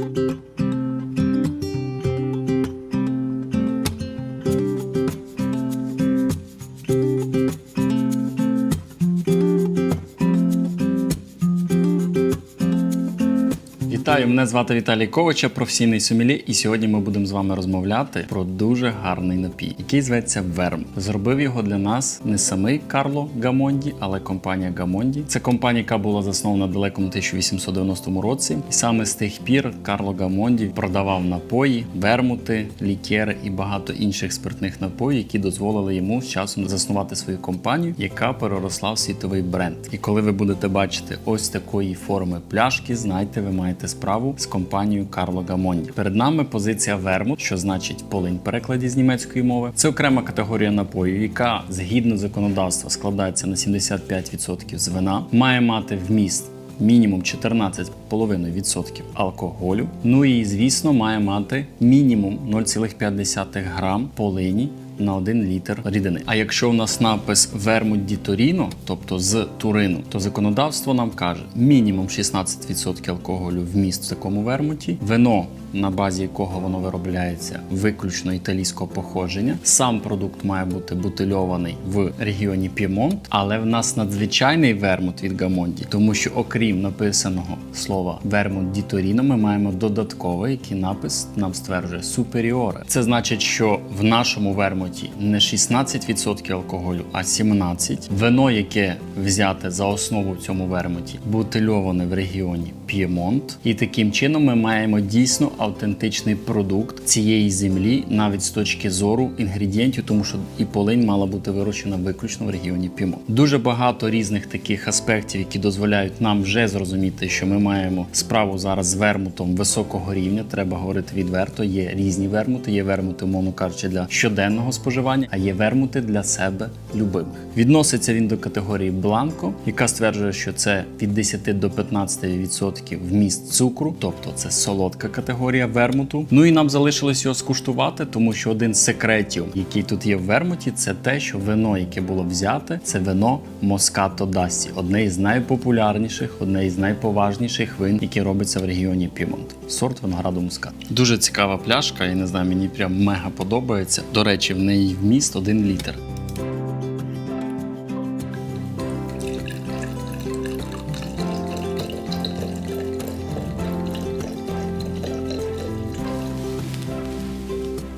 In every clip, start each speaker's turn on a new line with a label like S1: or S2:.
S1: Thank you. Вітаю, мене звати Віталій Ковача, професійний сомельє, і сьогодні ми будемо з вами розмовляти про дуже гарний напій, який зветься Верм. Зробив його для нас не самий Карло Гамонді, але компанія Гамонді. Це компанія, яка була заснована далекому 1890 році. І саме з тих пір Карло Гамонді продавав напої, вермути, лікери і багато інших спиртних напоїв, які дозволили йому з часом заснувати свою компанію, яка переросла в світовий бренд. І коли ви будете бачити ось такої форми пляшки, знайте, ви маєте справу з компанією Карло Гамонді. Перед нами позиція вермут, що значить полинь перекладі з німецької мови. Це окрема категорія напою, яка згідно законодавства складається на 75% з вина, має мати вміст. Мінімум 14,5% алкоголю. Ну і звісно, має мати мінімум 0,5 грам полині на 1 літр рідини. А якщо у нас напис Вермут ді Торіно, тобто з Турину, то законодавство нам каже мінімум 16% алкоголю вміст в такому вермуті, вино. На базі якого воно виробляється виключно італійського походження. Сам продукт має бути бутильований в регіоні П'ємонт, але в нас надзвичайний вермут від Гамонді, тому що окрім написаного слова вермут ді Торіно, ми маємо додатковий, який напис нам стверджує суперіоре. Це значить, що в нашому вермуті не 16% алкоголю, а 17%. Вино, яке взяте за основу в цьому вермуті, бутильоване в регіоні П'ємонт, і таким чином ми маємо дійсно автентичний продукт цієї землі, навіть з точки зору інгредієнтів, тому що і полинь мала бути вирощена виключно в регіоні Пімон. Дуже багато різних таких аспектів, які дозволяють нам вже зрозуміти, що ми маємо справу зараз з вермутом високого рівня. Треба говорити відверто. Є різні вермути, є вермути, умовно кажучи, для щоденного споживання, а є вермути для себе любимих. Відноситься він до категорії бланко, яка стверджує, що це від 10 до 15% вміст цукру, тобто це солодка категорія вермуту. Ну і нам залишилось його скуштувати, тому що один з секретів, який тут є в вермуті, це те, що вино, яке було взяте, це вино Москато Дасі, одне із найпопулярніших, одне із найповажніших вин, які робиться в регіоні Пімонт. Сорт винограду мускат. Дуже цікава пляшка, я не знаю, мені прям мега подобається. До речі, в неї вміст 1 літр.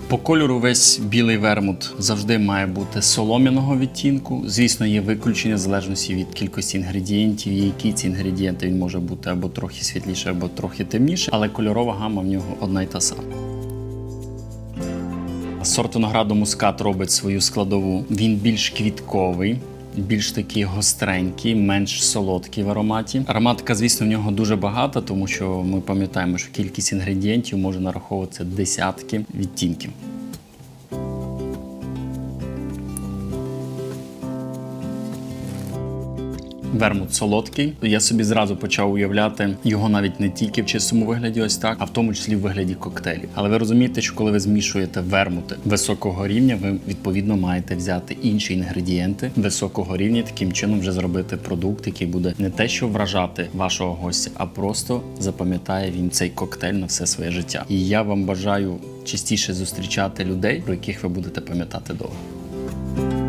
S1: По кольору весь білий вермут завжди має бути солом'яного відтінку. Звісно, є виключення в залежності від кількості інгредієнтів, які ці інгредієнти він може бути або трохи світліше, або трохи темніше, але кольорова гама в нього одна й та сама. Сорт винограду мускат робить свою складову. Він більш квітковий. Більш такий гостренький, менш солодкий в ароматі. Ароматика, звісно, в нього дуже багата, тому що ми пам'ятаємо, що кількість інгредієнтів може нараховуватися десятки відтінків. Вермут солодкий. Я собі зразу почав уявляти його навіть не тільки в чистому вигляді, ось так, а в тому числі в вигляді коктейлів. Але ви розумієте, що коли ви змішуєте вермути високого рівня, ви відповідно маєте взяти інші інгредієнти високого рівня, таким чином вже зробити продукт, який буде не те, що вражати вашого гостя, а просто запам'ятає він цей коктейль на все своє життя. І я вам бажаю частіше зустрічати людей, про яких ви будете пам'ятати довго.